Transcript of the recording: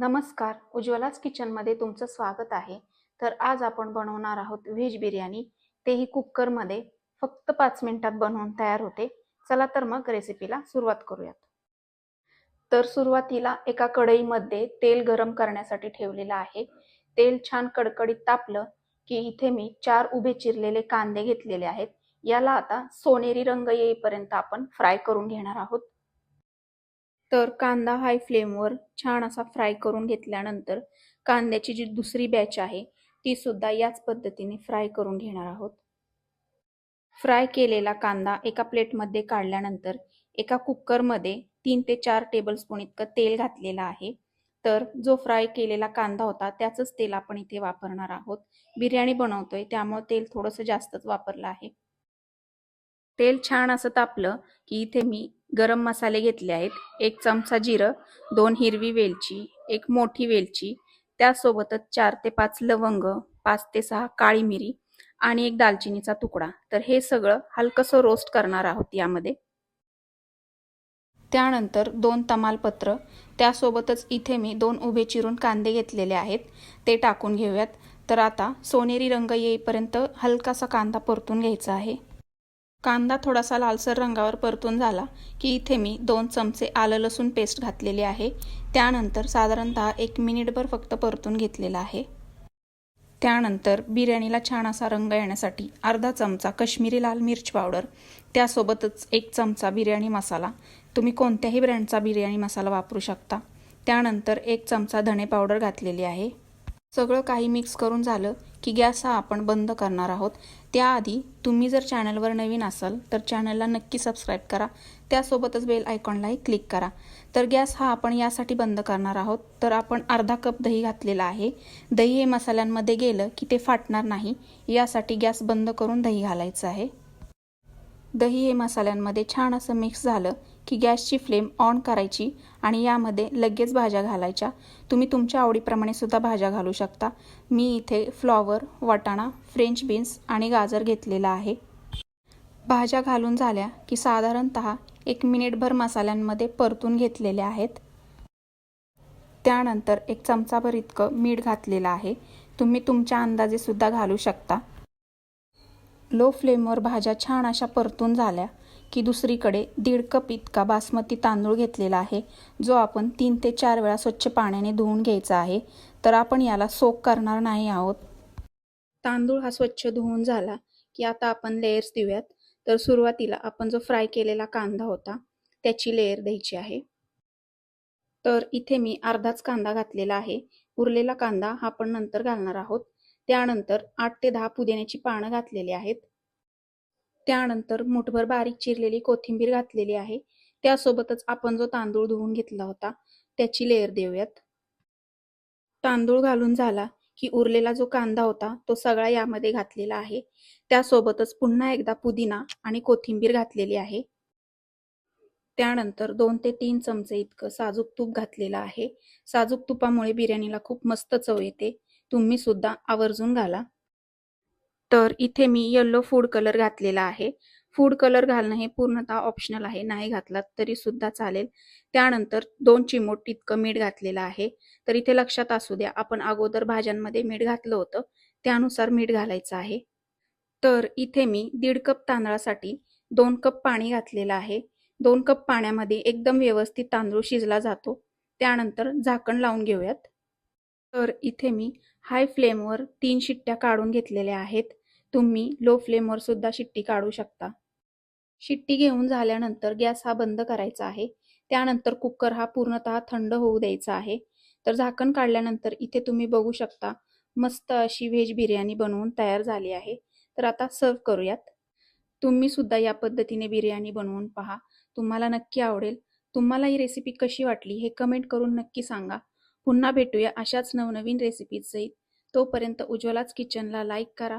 नमस्कार. उज्ज्वलाच किचनमध्ये तुमचं स्वागत आहे. तर आज आपण बनवणार आहोत व्हेज बिर्याणी. तेही कुकरमध्ये. फक्त पाच मिनिटात बनवून तयार होते. चला तर मग रेसिपीला सुरुवात करूयात. तर सुरुवातीला एका कढईमध्ये तेल गरम करण्यासाठी ठेवलेलं आहे. तेल छान कडकडीत तापलं की इथे मी चार उभे चिरलेले कांदे घेतलेले आहेत. याला आता सोनेरी रंग येईपर्यंत आपण फ्राय करून घेणार आहोत. तर कांदा हाय फ्लेमवर छान असा फ्राय करून घेतल्यानंतर कांद्याची जी दुसरी बॅच आहे ती सुद्धा याच पद्धतीने फ्राय करून घेणार आहोत. फ्राय केलेला कांदा एका प्लेटमध्ये काढल्यानंतर एका कुकरमध्ये तीन ते चार टेबलस्पून इतकं तेल घातलेलं आहे. तर जो फ्राय केलेला कांदा होता त्याचंच तेल आपण इथे वापरणार आहोत. बिर्याणी बनवतोय त्यामुळे तेल थोडंसं जास्तच वापरलं आहे. तेल छान असं तापलं की इथे मी गरम मसाले घेतले आहेत. एक चमचा जिरं दोन हिरवी वेलची एक मोठी वेलची त्यासोबतच चार ते पाच लवंग पाच ते सहा काळी मिरी आणि एक दालचिनीचा तुकडा. तर हे सगळं हलकंसं रोस्ट करणार आहोत यामध्ये. त्यानंतर दोन तमालपत्र त्यासोबतच इथे मी दोन उभे चिरून कांदे घेतलेले आहेत. ते टाकून घेऊयात. तर आता सोनेरी रंग येईपर्यंत हलकासा कांदा परतून घ्यायचा आहे. कांदा थोडासा लालसर रंगावर परतून झाला की इथे मी दोन चमचे आलं लसूण पेस्ट घातलेली आहे. त्यानंतर साधारणतः एक मिनिटभर फक्त परतून घेतलेला आहे. त्यानंतर बिर्याणीला छान असा रंग येण्यासाठी अर्धा चमचा कश्मीरी लाल मिर्च पावडर त्यासोबतच एक चमचा बिर्याणी मसाला. तुम्ही कोणत्याही ब्रँडचा बिर्याणी मसाला वापरू शकता. त्यानंतर एक चमचा धणे पावडर घातलेली आहे. सगळं काही मिक्स करून झालं की गॅस हा आपण बंद करणार आहोत. त्याआधी तुम्ही जर चॅनलवर नवीन असाल तर चॅनलला नक्की सबस्क्राईब करा. त्यासोबतच बेल आयकॉनलाही क्लिक करा. तर गॅस हा आपण यासाठी बंद करणार आहोत. तर आपण अर्धा कप दही घातलेला आहे. दही हे मसाल्यांमध्ये गेलं की ते फाटणार नाही. यासाठी गॅस बंद करून दही घालायचं आहे. दही हे मसाल्यांमध्ये छान असं मिक्स झालं की गॅसची फ्लेम ऑन करायची आणि यामध्ये लगेच भाज्या घालायच्या. तुम्ही तुमच्या आवडीप्रमाणे सुद्धा भाज्या घालू शकता. मी इथे फ्लॉवर वाटाणा फ्रेंच बीन्स आणि गाजर घेतलेला आहे. भाज्या घालून झाल्या की साधारणत एक मिनिटभर मसाल्यांमध्ये परतून घेतलेल्या आहेत. त्यानंतर एक चमचाभर इतकं मीठ घातलेलं आहे. तुम्ही तुमच्या अंदाजे सुद्धा घालू शकता. लो फ्लेमवर भाज्या छान अशा परतून झाल्या. की दुसरीकडे दीड कप इतका बासमती तांदूळ घेतलेला आहे जो आपण तीन ते चार वेळा स्वच्छ पाण्याने धुवून घ्यायचा आहे तर आपण याला सोक करणार नाही आहोत. तांदूळ हा स्वच्छ धुवून झाला की आता आपण लेयर्स देऊयात. तर सुरुवातीला आपण जो फ्राय केलेला कांदा होता त्याची लेयर द्यायची आहे. तर इथे मी अर्धाच कांदा घातलेला आहे. उरलेला कांदा हा आपण नंतर घालणार आहोत. त्यानंतर आठ ते दहा पुदिन्याची पानं घातलेली आहेत. त्यानंतर मुठभर बारीक चिरलेली कोथिंबीर घातलेली आहे. त्यासोबतच आपण जो तांदूळ धुवून घेतला होता त्याची लेअर देऊयात. तांदूळ घालून झाला की उरलेला जो कांदा होता तो सगळा यामध्ये घातलेला आहे. त्यासोबतच पुन्हा एकदा पुदिना आणि कोथिंबीर घातलेली आहे. त्यानंतर दोन ते तीन चमचे इतकं साजूक तूप घातलेलं आहे. साजूक तुपामुळे बिर्याणीला खूप मस्त चव येते. तुम्ही सुद्धा आवर्जून घाला. तर इथे मी येल्लो फूड कलर घातलेला आहे. फूड कलर घालणं हे पूर्णतः ऑप्शनल आहे. नाही घातलात तरी सुद्धा चालेल. त्यानंतर दोन चिमोट इतकं मीठ घातलेलं आहे. तर इथे लक्षात असू द्या आपण अगोदर भाज्यांमध्ये मीठ घातलं होतं. त्यानुसार मीठ घालायचं आहे. तर इथे मी दीड कप तांदळासाठी दोन कप पाणी घातलेलं आहे. दोन कप पाण्यामध्ये एकदम व्यवस्थित तांदूळ शिजला जातो. त्यानंतर झाकण लावून घेऊयात. तर इथे मी हाय फ्लेमवर तीन शिट्ट्या काढून घेतलेल्या आहेत. तुम्ही लो फ्लेमवर सुद्धा शिट्टी काढू शकता. शिट्टी घेऊन झाल्यानंतर गॅस हा बंद करायचा आहे. त्यानंतर कुकर हा पूर्णतः थंड होऊ द्यायचा आहे. तर झाकण काढल्यानंतर इथे तुम्ही बघू शकता मस्त अशी व्हेज बिर्याणी बनवून तयार झाली आहे. तर आता सर्व करूयात. तुम्ही सुद्धा या पद्धतीने बिर्याणी बनवून पहा. तुम्हाला नक्की आवडेल. तुम्हाला ही रेसिपी कशी वाटली हे कमेंट करून नक्की सांगा. पुन्हा भेटूया अशाच नवनवीन रेसिपीज सहित. तोपर्यंत उज्ज्वलाच किचनला लाईक करा.